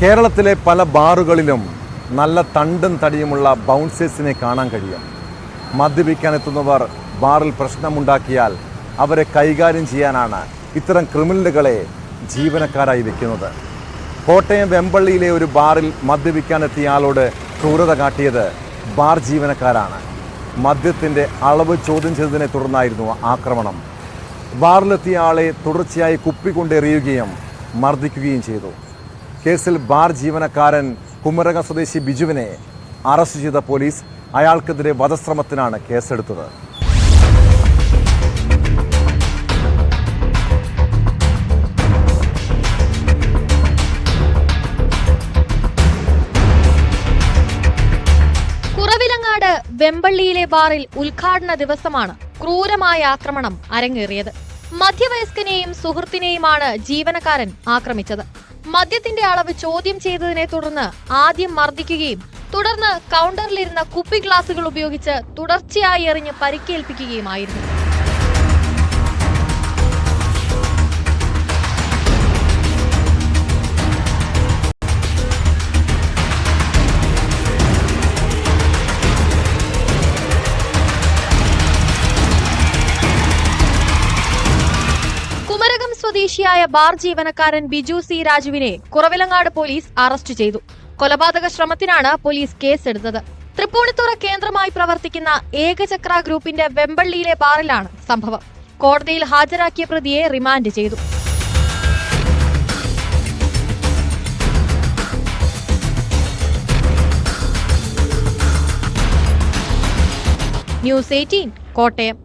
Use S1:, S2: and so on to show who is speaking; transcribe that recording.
S1: കേരളത്തിലെ പല ബാറുകളിലും നല്ല തണ്ടും തടിയുമുള്ള ബൗൺസേഴ്സിനെ കാണാൻ കഴിയും. മദ്യപിക്കാൻ എത്തുന്നവർ ബാറിൽ പ്രശ്നമുണ്ടാക്കിയാൽ അവരെ കൈകാര്യം ചെയ്യാനാണ് ഇത്തരം ക്രിമിനലുകളെ ജീവനക്കാരായി വെക്കുന്നത്. കോട്ടയം വെമ്പള്ളിയിലെ ഒരു ബാറിൽ മദ്യപിക്കാനെത്തിയ ആളോട് ക്രൂരത കാട്ടിയത് ബാർ ജീവനക്കാരാണ്. മദ്യത്തിന്റെ അളവ് ചോദ്യം ചെയ്തതിനെ തുടർന്നായിരുന്നു ആക്രമണം. ബാറിലെത്തിയ ആളെ തുടർച്ചയായി കുപ്പി കൊണ്ടെറിയുകയും മർദ്ദിക്കുകയും ചെയ്തു. കേസിൽ ബാർ ജീവനക്കാരൻ കുമരക സ്വദേശി ബിജുവിനെ അറസ്റ്റ് ചെയ്ത പോലീസ് അയാൾക്കെതിരെ വധശ്രമത്തിനാണ് കേസെടുത്തത്.
S2: കുറവിലങ്ങാട് വെമ്പള്ളിയിലെ ബാറിൽ ഉദ്ഘാടന ദിവസമാണ് ക്രൂരമായ ആക്രമണം അരങ്ങേറിയത്. മധ്യവയസ്കനെയും സുഹൃത്തിനെയുമാണ് ജീവനക്കാരൻ ആക്രമിച്ചത്. മദ്യത്തിന്റെ അളവ് ചോദ്യം ചെയ്തതിനെ തുടർന്ന് ആദ്യം മർദ്ദിക്കുകയും തുടർന്ന് കൗണ്ടറിലിരുന്ന കുപ്പി ഗ്ലാസുകൾ ഉപയോഗിച്ച് തുടർച്ചയായി എറിഞ്ഞ് പരിക്കേൽപ്പിക്കുകയുമായിരുന്നു. സ്വദേശിയായ ബാർ ജീവനക്കാരൻ ബിജു സി രാജുവിനെ കുറവിലങ്ങാട് പോലീസ് അറസ്റ്റ് ചെയ്തു. കൊലപാതക ശ്രമത്തിനാണ് പോലീസ് കേസെടുത്തത്. തൃപ്പൂണിത്തുറ കേന്ദ്രമായി പ്രവർത്തിക്കുന്ന ഏകചക്ര ഗ്രൂപ്പിന്റെ വെമ്പള്ളിയിലെ ബാറിലാണ് സംഭവം. കോടതിയിൽ ഹാജരാക്കിയ പ്രതിയെ റിമാൻഡ് ചെയ്തു. News eighteen Kottayam.